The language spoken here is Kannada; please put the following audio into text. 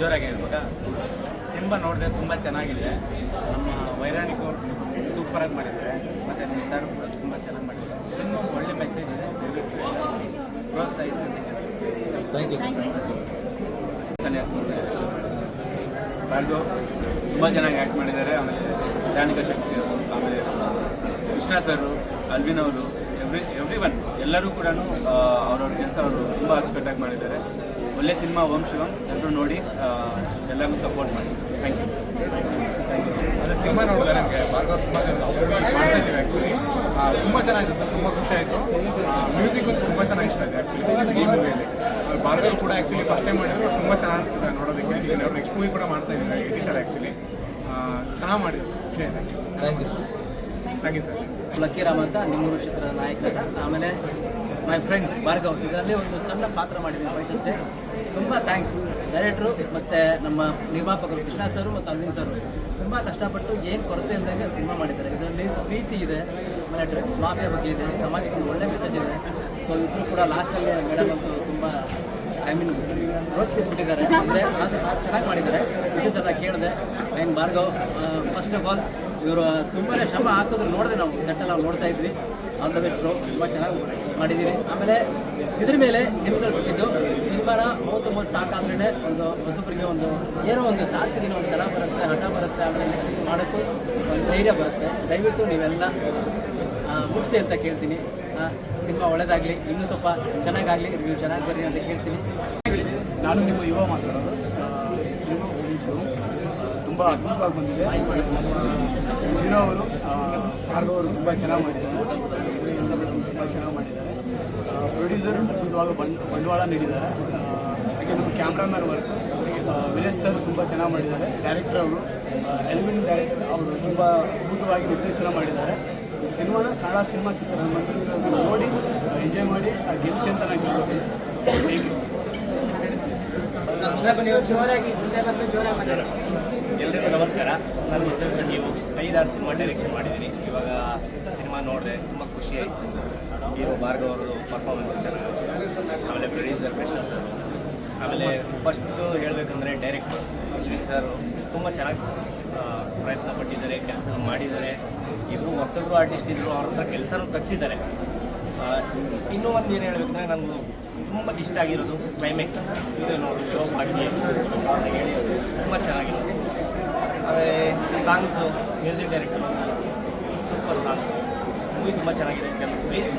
ಜೋರಾಗಿ ಹೇಳ್ಬೇಕಾ ಸಿಂಬ ನೋಡಿದೆ ತುಂಬ ಚೆನ್ನಾಗಿದೆ. ನಮ್ಮ ವೈರಾಣಿಕರು ಸೂಪರ್ ಆಗಿ ಮಾಡಿದ್ದಾರೆ. ಮತ್ತೆ ನಿಮ್ಮ ಸರ್ ಕೂಡ ತುಂಬ ಚೆನ್ನಾಗಿ ಮಾಡಿದ್ದಾರೆ. ಸಿನಿಮಾ ಒಳ್ಳೆ ಮೆಸೇಜ್ ಇದೆ. ಪ್ರೋತ್ಸಾಹಿಸಿ ಥ್ಯಾಂಕ್ ಯು ಬಾಲ್ಗೋ ತುಂಬ ಚೆನ್ನಾಗಿ ಆ್ಯಕ್ಟ್ ಮಾಡಿದ್ದಾರೆ. ಆಮೇಲೆ ಜಾನಿಕ ಶಕ್ತಿ ಅವರು ಆಮೇಲೆ ಕೃಷ್ಣ ಸರು ಅಲ್ವಿನ್ ಅವರು ಎವ್ರಿ ಎವ್ರಿ ಒನ್ ಎಲ್ಲರೂ ಕೂಡ ಅವ್ರವ್ರ ಕೆಲಸ ಅವರು ತುಂಬ ಅಚ್ಚುಕಟ್ಟಾಗಿ ಮಾಡಿದ್ದಾರೆ. ಒಳ್ಳೆ ಸಿನಿಮಾ ಓಂ ಶಿವಂ ಎಲ್ಲರೂ ನೋಡಿ ಎಲ್ಲರಿಗೂ ಸಪೋರ್ಟ್ ಮಾಡಿ. ಥ್ಯಾಂಕ್ ಯು ಥ್ಯಾಂಕ್ ಯು ಅದೇ ಸಿನಿಮಾ ನೋಡಿದೆ ನನಗೆ ಭಾರ್ಗವ್ ತುಂಬ ಮಾಡ್ತಾ ಇದ್ದೀವಿ ಆ್ಯಕ್ಚುಲಿ ತುಂಬ ಚೆನ್ನಾಗಿತ್ತು ಸರ್ ತುಂಬ ಖುಷಿ ಆಯಿತು. ಮ್ಯೂಸಿಕ್ ತುಂಬ ಚೆನ್ನಾಗಿ ಇಷ್ಟ ಇದೆ ಆ್ಯಕ್ಚುಲಿ ಈ ಮೂವಿಯಲ್ಲಿ ಭಾರ್ಗವ್ ಕೂಡ ಆ್ಯಕ್ಚುಲಿ ಫಸ್ಟ್ ಟೈಮ್ ಮಾಡಿದ್ರು ತುಂಬ ಚೆನ್ನಾಗಿ ಅನಿಸುತ್ತೆ ನೋಡೋದಕ್ಕೆ. ಈಗ ನಾವು ನೆಕ್ಸ್ಟ್ ಮೂವಿ ಕೂಡ ಮಾಡ್ತಾ ಇದ್ದೀವಿ ಎಡಿಟರ್ ಆ್ಯಕ್ಚುಲಿ ಚೆನ್ನಾಗಿ ಮಾಡಿದ್ರು ಖುಷಿ ಆಯ್ತು thank you sir thank you sir Lucky Ram ಅಂತ ನಿಮ್ಮೂರು ಚಿತ್ರದ ನಾಯಕ ಆಮೇಲೆ ಮೈ ಫ್ರೆಂಡ್ ಭಾರ್ಗವ್ ಇದರಲ್ಲಿ ಒಂದು ಸಣ್ಣ ಪಾತ್ರ ಮಾಡಿದ್ದೀನಿ ಫೈಟ್ ಅಷ್ಟೇ ತುಂಬ ಥ್ಯಾಂಕ್ಸ್ ಡೈರೆಕ್ಟ್ರು ಮತ್ತು ನಮ್ಮ ನಿರ್ಮಾಪಕರು ಕೃಷ್ಣ ಸರು ಮತ್ತು ಅರವಿಂದ್ ಸರು. ತುಂಬ ಕಷ್ಟಪಟ್ಟು ಏನು ಕೊರತೆ ಇಲ್ಲದಂಗೆ ಸಿನಿಮಾ ಮಾಡಿದ್ದಾರೆ. ಇದರಲ್ಲಿ ಪ್ರೀತಿ ಇದೆ, ಆಮೇಲೆ ಡ್ರಗ್ಸ್ ಮಾಫಿಯ ಬಗ್ಗೆ ಇದೆ, ಸಮಾಜಕ್ಕೆ ಒಂದು ಒಳ್ಳೆ ಮೆಸೇಜ್ ಇದೆ. ಸೊ ಇಬ್ಬರು ಕೂಡ ಲಾಸ್ಟಲ್ಲಿ ಮೇಡಮ್ ಅಂತೂ ತುಂಬ ಐ ಮೀನ್ ರೋಚ್ ಬಿಟ್ಟಿದ್ದಾರೆ ಅಂದರೆ ಅದು ಚೆನ್ನಾಗಿ ಮಾಡಿದ್ದಾರೆ. ವಿಶೇಷ ಎಲ್ಲ ಕೇಳಿದೆ. ಐನ್ ಭಾರ್ಗವ್ ಫಸ್ಟ್ ಆಫ್ ಆಲ್ ಇವರು ತುಂಬಾ ಶ್ರಮ ಹಾಕಿದ್ರು ನೋಡಿದೆ ನಾವು. ಸೆಟ್ಟೆಲ್ಲ ನಾವು ನೋಡ್ತಾ ಇದ್ವಿ. ಆಲ್ ದ ಬೆಸ್ಟ್ ತುಂಬ ಚೆನ್ನಾಗಿ ಮಾಡಿದ್ದೀವಿ ಆಮೇಲೆ ಇದ್ರ ಮೇಲೆ ನಿಮ್ಗಳು ಬಿಟ್ಟಿದ್ದು ಸಿನಿಮಾನ ಮೂವತ್ತು ಮೂವತ್ತು ಟಾಕ್ ಆದ್ರೇ ಒಂದು ಹೊಸಬರಿಗೆ ಒಂದು ಏನೋ ಒಂದು ಸಾಧಿಸಿದೀನಿ ಒಂದು ಜನ ಬರುತ್ತೆ, ಹಠ ಬರುತ್ತೆ, ಆಮೇಲೆ ನೆಕ್ಸ್ಟ್ ಮಾಡೋಕ್ಕೂ ಒಂದು ಧೈರ್ಯ ಬರುತ್ತೆ. ದಯವಿಟ್ಟು ನೀವೆಲ್ಲ ಮುಗಿಸಿ ಅಂತ ಕೇಳ್ತೀನಿ. ಸಿನಿಮಾ ಒಳ್ಳೇದಾಗಲಿ, ಇನ್ನೂ ಸ್ವಲ್ಪ ಚೆನ್ನಾಗಾಗಲಿ, ನೀವು ಚೆನ್ನಾಗಿ ಬರ್ರಿ ಅಂತ ಕೇಳ್ತೀನಿ. ನಾನು ನಿಮ್ಮ ಯುವ ಮಾತಾಡೋದು. ಸಿನಿಮಾ ಓಡಿಸು ತುಂಬ ಅದ್ಭುತವಾಗಿ ಬಂದಿದೆ. ಅವರು ಅವರು ತುಂಬ ಚೆನ್ನಾಗಿ ಮಾಡಿದ್ದಾರೆ. ತುಂಬ ಚೆನ್ನಾಗಿ ಮಾಡಿದ್ದಾರೆ. ಪ್ರೊಡ್ಯೂಸರ್ ಇವಾಗ ಬಂಡವಾಳ ನೀಡಿದ್ದಾರೆ ಹಾಗೆ ನಮ್ಮ ಕ್ಯಾಮ್ರಾಮ್ಯಾನ್ ವರ್ಕ್. ವಿನೇಶ್ ಸರ್ ತುಂಬ ಚೆನ್ನಾಗಿ ಮಾಡಿದ್ದಾರೆ. ಡೈರೆಕ್ಟರ್ ಅವರು ಎಲ್ವಿನ್ ಡೈರೆಕ್ಟರ್ ಅವರು ತುಂಬ ಅದ್ಭುತವಾಗಿ ನಿರ್ದೇಶನ ಮಾಡಿದ್ದಾರೆ. ಈ ಸಿನಿಮಾನ ಕನ್ನಡ ಸಿನಿಮಾ ಚಿತ್ರ ನೋಡಿ ಎಂಜಾಯ್ ಮಾಡಿ ಆ, ಗೆಲ್ಸಿ ಅಂತ ನಾನು ಯು ಎಲ್ರಿಗೂ ನಮಸ್ಕಾರ. ನನ್ನ ಹೆಸರು ಸಂಜೀವು ಐದಾರು ಸಿನಿಮಾ ಡೈರೆಕ್ಷನ್ ಮಾಡಿದ್ದೀನಿ. ಇವಾಗ ಸಿನಿಮಾ ನೋಡಿದೆ ತುಂಬ ಖುಷಿ ಆಯಿತು. ಹೀರೋ ಭಾರ್ಗವ್ ಅವರು ಪರ್ಫಾರ್ಮೆನ್ಸ್ ಚೆನ್ನಾಗಿ ಆಮೇಲೆ ಪ್ರೊಡ್ಯೂಸರ್ ಕೃಷ್ಣ ಸರ್ ಆಮೇಲೆ ಫಸ್ಟು ಹೇಳಬೇಕಂದ್ರೆ ಡೈರೆಕ್ಟರ್ ಸರ್ ತುಂಬ ಚೆನ್ನಾಗಿ ಪ್ರಯತ್ನ ಪಟ್ಟಿದ್ದಾರೆ, ಕೆಲಸ ಮಾಡಿದ್ದಾರೆ. ಇಬ್ಬರು ಹೊಸಬ್ರು ಆರ್ಟಿಸ್ಟ್ ಇದ್ದರು ಅವ್ರ ಹತ್ರ ಕೆಲಸನೂ ತಗ್ಸಿದ್ದಾರೆ. ಇನ್ನೂ ಒಂದು ಏನು ಹೇಳಬೇಕಂದ್ರೆ ನನಗೆ ತುಂಬ ಇಷ್ಟ ಆಗಿರೋದು ಕ್ಲೈಮ್ಯಾಕ್ಸ್ ಇದು ನೋಡಿ ಶೋ ಮಾಡಿ ಅವ್ರನ್ನ ಹೇಳಿ ತುಂಬ ಚೆನ್ನಾಗಿರೋದು ಆಮೇಲೆ songs music director super song movie ತುಂಬ ಚೆನ್ನಾಗಿದೆ. ಪ್ಲೀಸ್